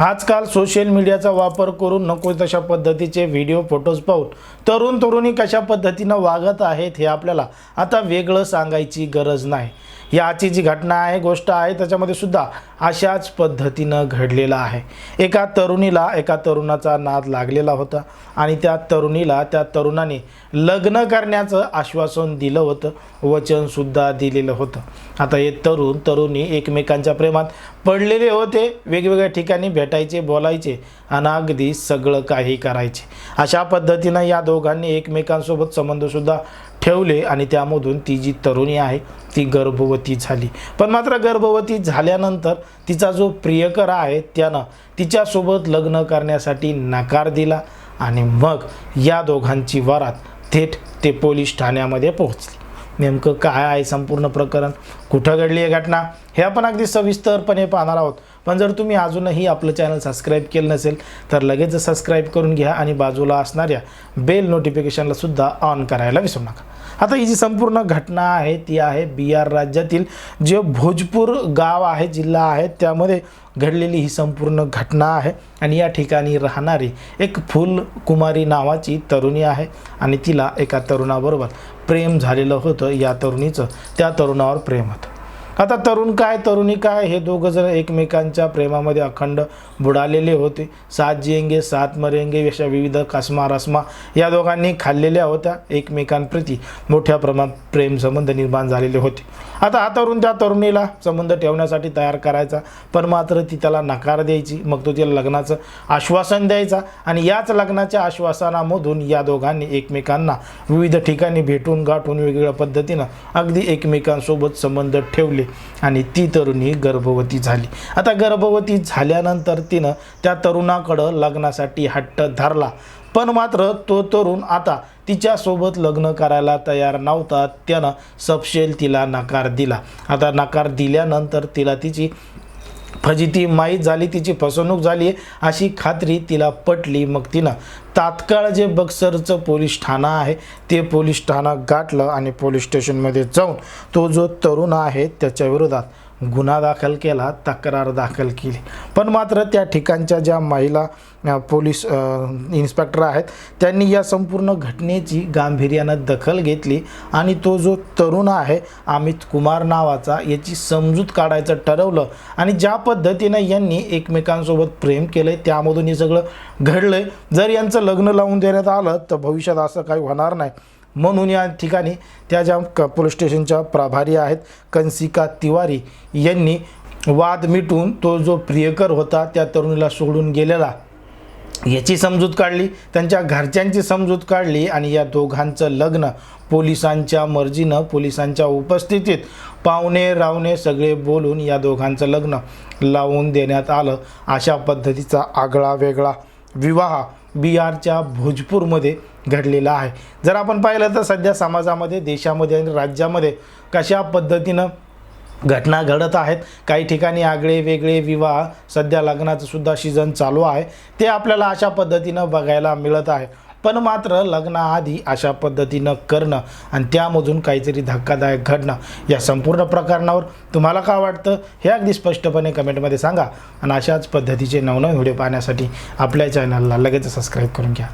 आजकाल सोशल मीडियाचा वापर करून नको तशा पद्धतीचे व्हिडिओ फोटोज पाहून तरुण तरुणी कशा पद्धतीनं वागत आहेत हे आपल्याला आता वेगळं सांगायची गरज नाही. याची आजची जी घटना आहे गोष्ट आहे त्याच्यामध्ये सुद्धा अशाच पद्धतीनं घडलेलं आहे. एका तरुणीला एका तरुणाचा नाद लागलेला होता आणि त्या तरुणीला त्या तरुणाने लग्न करण्याचं आश्वासन दिलं होतं वचनसुद्धा दिलेलं होतं. आता हे तरुण तरुणी एकमेकांच्या प्रेमात पडलेले होते वेगवेगळ्या ठिकाणी भेटायचे बोलायचे आणि अगदी सगळं काही करायचे. अशा पद्धतीनं या दोघांनी एकमेकांसोबत संबंधसुद्धा ठेवले आणि त्यामधून ती जी तरुणी आहे ती गर्भवती झाली. पण मात्र गर्भवती झाल्यानंतर तिचा जो प्रियकर आहे त्यानं तिच्यासोबत लग्न करण्यासाठी नकार दिला आणि मग या दोघांची वरात थेट ते पोलीस ठाण्यामध्ये पोहोचली. नेमकं काय आहे संपूर्ण प्रकरण? कुठं घडली आहे घटना? हे आपण अगदी सविस्तरपणे पाहणार आहोत. पण जर तुम्ही अजूनही आपलं चॅनल सबस्क्राईब केलं नसेल तर लगेच सबस्क्राईब करून घ्या आणि बाजूला असणाऱ्या बेल नोटिफिकेशनला सुद्धा ऑन करायला विसरू नका. आता ही जी संपूर्ण घटना आहे ती आहे बिहार राज्यातील जे भोजपूर गाव आहे जिल्हा आहे त्यामध्ये घडलेली ही संपूर्ण घटना आहे. आणि या ठिकाणी राहणारी एक फुलकुमारी नावाची तरुणी आहे आणि तिला एका तरुणाबरोबर प्रेम झालेलं होतं. या तरुणीचं त्या तरुणावर प्रेम होतं. आता तरुण काय तरुणी काय? हे दोघं जण एकमेकांच्या प्रेमामध्ये अखंड बुडालेले होते. सात जिंगे सात मरेंगे अशा विविध कास्मा रस्मा या दोघांनी खाल्लेल्या होत्या. एकमेकांप्रती मोठ्या प्रमाणात प्रेम संबंध निर्माण झालेले होते. आता हा तरुण त्या तरुणीला संबंध ठेवण्यासाठी तयार करायचा पण मात्र ती त्याला नकार द्यायची मग तो तिला लग्नाचं आश्वासन द्यायचा आणि याच लग्नाच्या आश्वासनामधून या दोघांनी एकमेकांना विविध ठिकाणी भेटून गाठून वेगवेगळ्या पद्धतीनं अगदी एकमेकांसोबत संबंध ठेवले. आणि ती तरुणी गर्भवती झाली. आता गर्भवती झाल्यानंतर तिनं त्या तरुणाकडं लग्नासाठी हट्ट धरला. पण मात्र तो तरुण आता तिच्यासोबत लग्न करायला तयार नव्हता. त्यानं सपशेल तिला नकार दिला. आता नकार दिल्यानंतर तिला तिची फजिती माहीत झाली तिची फसवणूक झाली आहे अशी खात्री तिला पटली. मग तिनं तात्काळ जे बक्सरचं पोलीस ठाणं आहे ते पोलीस ठाणं गाठलं आणि पोलीस स्टेशनमध्ये जाऊन तो जो तरुण आहे त्याच्याविरोधात गुन्हा दाखल केला तक्रार दाखल केली. पण मात्र त्या ठिकाणच्या ज्या महिला पोलीस इन्स्पेक्टर आहेत त्यांनी या संपूर्ण घटनेची गांभीर्यानं दखल घेतली आणि तो जो तरुण आहे अमित कुमार नावाचा याची समजूत काढायचं ठरवलं आणि ज्या पद्धतीनं यांनी एकमेकांसोबत प्रेम केलं त्यामधून हे सगळं घडलं जर यांचं लग्न लावून देण्यात आलं तर भविष्यात असं काही होणार नाही. म्हणून या ठिकाणी त्या ज्या क पोलीस स्टेशनच्या प्रभारी आहेत कंसिका तिवारी यांनी वाद मिटून तो जो प्रियकर होता त्या तरुणीला सोडून गेलेला याची समजूत काढली त्यांच्या घरच्यांची समजूत काढली आणि या दोघांचं लग्न पोलिसांच्या मर्जीनं पोलिसांच्या उपस्थितीत पाहुणे रावणे सगळे बोलून या दोघांचं लग्न लावून देण्यात आलं. अशा पद्धतीचा आगळा वेगळा विवाह बिहारच्या भोजपूरमध्ये घडलेला आहे. जर आपण पाहिलं तर सध्या समाजामध्ये देशामध्ये आणि राज्यामध्ये कशा पद्धतीनं घटना घडत आहेत. काही ठिकाणी आगळे वेगळे विवाह सध्या लग्नाचं सुद्धा सीझन चालू आहे. ते आपल्याला अशा पद्धतीनं बघायला मिळत आहे. पण मात्र लग्नाआधी अशा पद्धतीनं करणं आणि त्यामधून काहीतरी धक्कादायक घडणं या संपूर्ण प्रकरणावर तुम्हाला काय वाटतं? हे अगदी स्पष्टपणे कमेंटमध्ये सांगा. आणि अशाच पद्धतीचे नवनवीन व्हिडिओ पाहण्यासाठी आपल्या चॅनलला लगेच सबस्क्राईब करून घ्या.